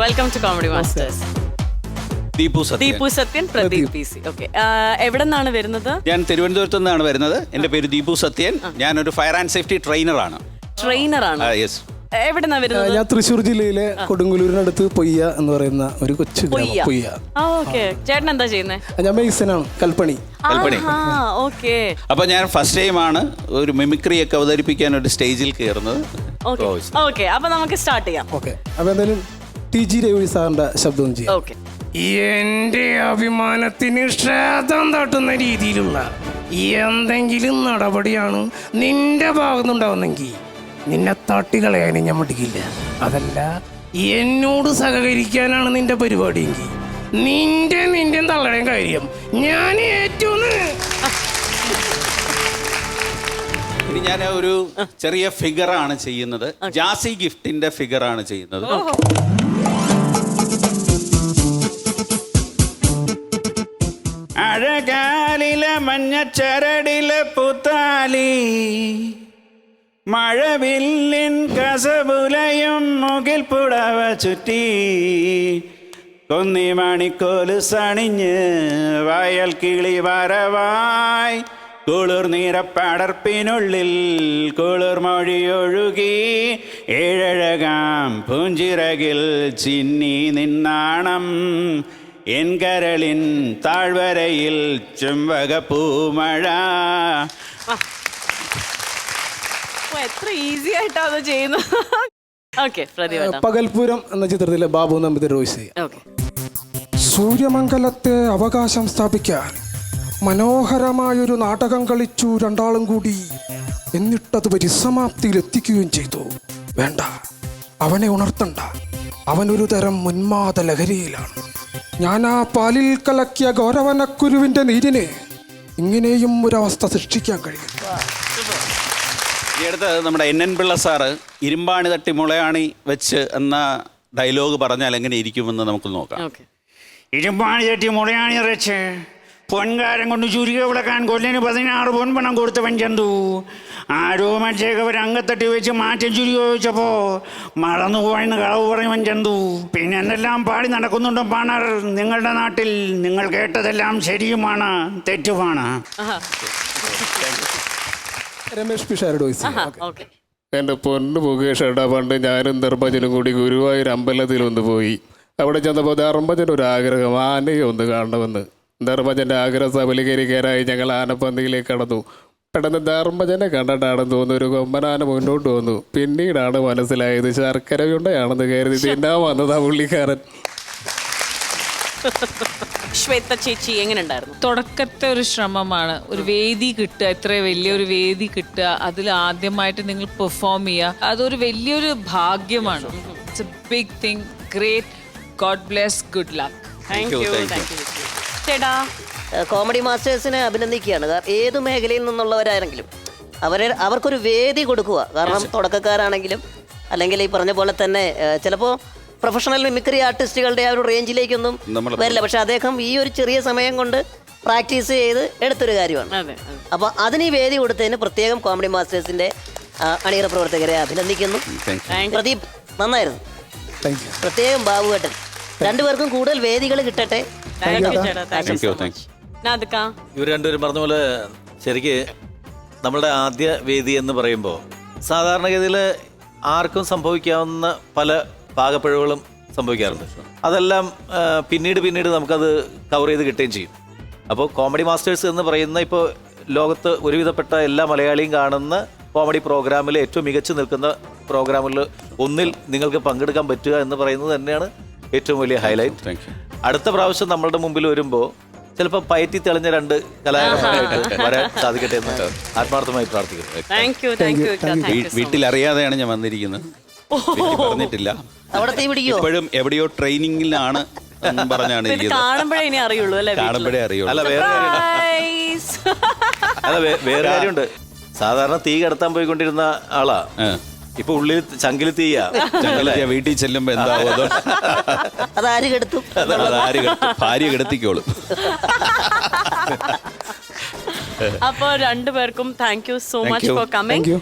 Welcome to comedy masters Deepu Sathya. Deepu Sathyan Pradeep P C. Okay എവിടെ നിന്നാണ് വരുന്നത്? ഞാൻ തിരുവനന്തപുരത്ത് നിന്നാണ് വരുന്നത്. എന്റെ പേര് ദീപു സത്യൻ ഞാൻ ഒരു ഫയർ ആൻഡ് സേഫ്റ്റി ട്രെയിനറാണ് ട്രെയിനർ ആണ്. യെസ് എവിടെ വരുന്നത്? ഞാൻ തൃശ്ശൂർ ജില്ലയിലെ കൊടുങ്ങല്ലൂരിനടുത്ത് പൊയ്യ എന്ന് പറയുന്ന ഒരു കൊച്ചു. പൊയ്യ. ചേട്ടൻ എന്താ ചെയ്യുന്നത് ഞാൻ മെയ്സനാണ്. കൽപ്പണി. കൽപ്പണി. ഓക്കെ അപ്പോൾ ഞാൻ ഫസ്റ്റ് ടൈം ആണ് ഒരു മിമിക്രി ഒക്കെ അവതരിപ്പിക്കാൻ ഒരു സ്റ്റേജിൽ കയറുന്നത് ഓക്കെ ഓക്കെ അപ്പൊ നമുക്ക് സ്റ്റാർട്ട് ചെയ്യാം. ഓക്കെ അപ്പൊ എന്തായാലും ടി ജി രവി സാറിന്റെ ശബ്ദം ചെയ്യാം. ഓക്കെ എന്റെ അഭിമാനത്തിന് ക്ഷേത്രം തട്ടുന്ന രീതിയിലുള്ള എന്തെങ്കിലും നടപടിയാണ് നിന്റെ ഭാഗത്തുനിന്നുണ്ടാവുന്നെങ്കിൽ നിന്നെ തട്ടികളയാനും ഞാൻ മടിക്കില്ല. അതല്ല എന്നോട് സഹകരിക്കാനാണ് നിന്റെ പരിപാടിയെങ്കിൽ നിന്റെ നിന്റെ തള്ളടേം കാര്യം ഞാൻ ഏറ്റവും ഇനി ഞാൻ ഒരു ചെറിയ ഫിഗറാണ് ചെയ്യുന്നത്. ജാസി ഗിഫ്റ്റിന്റെ ഫിഗറാണ് ചെയ്യുന്നത്. അഴകാലിലെ മഞ്ഞച്ചരടിലെ പുത്താലി മഴവില്ലിൻ കസപുലയും മുകിൽ പുടവ ചുറ്റി. കൊന്നി മണിക്കോൽ സണിഞ്ഞ് വയൽ കിളി വരവായി. കുളിർ നീരപ്പടർപ്പിനുള്ളിൽ കുളിർ മൊഴിയൊഴുകി. ഏഴഴകാം പൂഞ്ചിറകിൽ ചിന്നി നിന്നാണം. എൻ കരളിൻ താഴ്വരയിൽ ചുംബകപ്പൂമഴ പൂമഴ എത്ര ഈസി ആയിട്ടാണ് ചെയ്യുന്നത്. ഓക്കെ പ്രദീപ് ഏട്ടാ പകൽപൂരം എന്ന ചിത്രത്തിലെ ബാബു നമ്പിത് റോയ്സ് ചെയ്യാം. ഓക്കെ സൂര്യമംഗലത്തെ അവകാശം സ്ഥാപിക്കാൻ മനോഹരമായൊരു നാടകം കളിച്ചു രണ്ടാളും കൂടി. എന്നിട്ടത് പരിസമാപ്തിയിൽ എത്തിക്കുകയും ചെയ്തു. വേണ്ട അവനെ ഉണർത്തണ്ട. അവനൊരു തരം ഉന്മാദ ലഹരിയിലാണ് ഞാൻ ആ പാലിൽ കലക്കിയ ഗൗരവനക്കുരുവിന്റെ നീരിന് ഇങ്ങനെയും ഒരവസ്ഥ സൃഷ്ടിക്കാൻ കഴിയും. ഈ അടുത്ത് നമ്മുടെ എൻ എൻ പിള്ള സാറ് ഇരുമ്പാണി തട്ടി മുളയാണി വെച്ച് എന്ന ഡയലോഗ് പറഞ്ഞാൽ എങ്ങനെ ഇരിക്കുമെന്ന് നമുക്ക് നോക്കാം. ഓക്കെ ഇരുമ്പാണി തട്ടി മുളയാണി ഇറച്ച് പൊൻകാരം കൊണ്ട് ചുരുക്കി വിളക്കാൻ കൊല്ലിന് പതിനാറ് പൊൻപണം കൊടുത്തവൻ ചന്തു ആരോ മത്സ്യകവർ അംഗത്തട്ടി വെച്ച് മാറ്റം ചുരുക്കി ചോദിച്ചപ്പോൾ മറന്നു മറന്നുപോയെന്ന് കളവ് പറഞ്ഞവൻ ചന്തു പിന്നെ എന്തെല്ലാം പാടി നടക്കുന്നുണ്ടോ പാണർ? നിങ്ങളുടെ നാട്ടിൽ നിങ്ങൾ കേട്ടതെല്ലാം ശരിയുമാണ് തെറ്റുമാണ്. രമേഷ് പിഷാരുടെ എന്റെ പൊന്നു മുകേഷേട്ടാ പണ്ട് ഞാനും നിർഭജനും കൂടി ഗുരുവായൂർ അമ്പലത്തിൽ ഒന്ന് പോയി. അവിടെ ചെന്നപ്പോൾ ധർമ്മജൻ ഒരു ആഗ്രഹം ആനയെ ഒന്ന് കാണണമെന്ന്. ധർമ്മജന്റെ ആഗ്രഹം സബലീകരിക്കാനായി ഞങ്ങൾ ആനപ്പന്തിയിലേക്ക് കടന്നു. പെട്ടെന്ന് ധർമ്മജനെ കണ്ടിട്ടാണെന്ന് തോന്നുന്നു ഒരു കൊമ്പനാന മുന്നോട്ട് വന്നു. പിന്നീടാണ് മനസ്സിലായത് ശർക്കര ഉണ്ടയാണെന്ന് കരുതി തിന്നാൻ വന്നതാ പുള്ളിക്കാരൻ. ശ്വേത ചേച്ചി എങ്ങനെ ഉണ്ടായിരുന്നു തുടക്കത്തെ ഒരു ശ്രമമാണ്. ഒരു വേദി കിട്ടുക ഇത്ര വലിയൊരു വേദി കിട്ടുക അതിൽ ആദ്യമായിട്ട് നിങ്ങൾ പെർഫോം ചെയ്യുക. അതൊരു വലിയൊരു ഭാഗ്യമാണ്. It's a big thing great God bless good luck thank you thank you ചേട്ടാ? കോമഡി മാസ്റ്റേഴ്സിനെ അഭിനന്ദിക്കുകയാണ്. കാരണം ഏത് മേഖലയിൽ നിന്നുള്ളവരാണെങ്കിലും അവരെ അവർക്കൊരു വേദി കൊടുക്കുക. കാരണം തുടക്കക്കാരാണെങ്കിലും അല്ലെങ്കിൽ ഈ പറഞ്ഞ പോലെ തന്നെ ചിലപ്പോൾ പ്രൊഫഷണൽ മിമിക്രി ആർട്ടിസ്റ്റുകളുടെ ആ ഒരു റേഞ്ചിലേക്കൊന്നും വരില്ല. പക്ഷെ അദ്ദേഹം ഈ ഒരു ചെറിയ സമയം കൊണ്ട് പ്രാക്ടീസ് ചെയ്ത് എടുത്തൊരു കാര്യമാണ്. അപ്പോൾ അതിന് ഈ വേദി കൊടുത്തതിന് പ്രത്യേകം കോമഡി മാസ്റ്റേഴ്സിന്റെ അണിയറ പ്രവർത്തകരെ അഭിനന്ദിക്കുന്നു. പ്രദീപ് നന്നായിരുന്നു. പ്രത്യേകം ബാബു പ്രത്യേകം ബാബുവേട്ടൻ. രണ്ടുപേർക്കും കൂടുതൽ വേദികൾ കിട്ടട്ടെ. ചേട്ടാ. താങ്ക് യു സോ മച്ച് നാദക്ക ഇവർ രണ്ടുപേരും പറഞ്ഞ പോലെ ശരിക്ക് നമ്മളുടെ ആദ്യ വേദി എന്ന് പറയുമ്പോൾ സാധാരണഗതിയിൽ ആർക്കും സംഭവിക്കാവുന്ന പല പാകപ്പിഴവുകളും സംഭവിക്കാറുണ്ട്. അതെല്ലാം ആ, പിന്നീട് പിന്നീട് നമുക്കത് കവർ ചെയ്ത് കിട്ടുകയും ചെയ്യും. അപ്പോൾ കോമഡി മാസ്റ്റേഴ്സ് എന്ന് പറയുന്ന ഇപ്പോൾ ലോകത്ത് ഒരുവിധപ്പെട്ട എല്ലാ മലയാളിയും കാണുന്ന കോമഡി പ്രോഗ്രാമിൽ ഏറ്റവും മികച്ചു നിൽക്കുന്ന പ്രോഗ്രാമിൽ ഒന്നിൽ നിങ്ങൾക്ക് പങ്കെടുക്കാൻ പറ്റുക എന്ന് പറയുന്നത് തന്നെയാണ് ഏറ്റവും വലിയ ഹൈലൈറ്റ് താങ്ക് യു അടുത്ത പ്രാവശ്യം നമ്മളുടെ മുമ്പിൽ വരുമ്പോൾ ചിലപ്പോൾ പയറ്റി തെളിഞ്ഞ രണ്ട് കലാകാരന്മാരായിട്ട് വരാൻ സാധിക്കട്ടെ എന്ന് ആത്മാർത്ഥമായി പ്രാർത്ഥിക്കുന്നു. വീട്ടിൽ അറിയാതെയാണ് ഞാൻ വന്നിരിക്കുന്നത്. പറഞ്ഞിട്ടില്ല. ഇപ്പോഴും എവിടെയോ ട്രെയിനിങ്ങിലാണ് എന്നും പറഞ്ഞാണ് കാണുമ്പോഴേ ഇനി അറിയുള്ളൂ അല്ലേ കാണുമ്പോഴേ അറിയുള്ളൂ. അല്ല വേറെ കാര്യമുണ്ട്. അല്ല വേറെ കാര്യമുണ്ട്. സാധാരണ തീ കടത്താൻ പോയിക്കൊണ്ടിരുന്ന ആളാ. ഇപ്പൊ ഉള്ളിൽ ചങ്കിൽ തീയാ. വീട്ടിൽ ചെല്ലുമ്പോ എന്താവും അതോ? അതാര് കെടുത്തു? അതാര് കെടുത്തും? ഭാര്യ കെടുത്തിക്കോളും. അപ്പൊ രണ്ടുപേർക്കും thank you so Thank much you. For coming thank you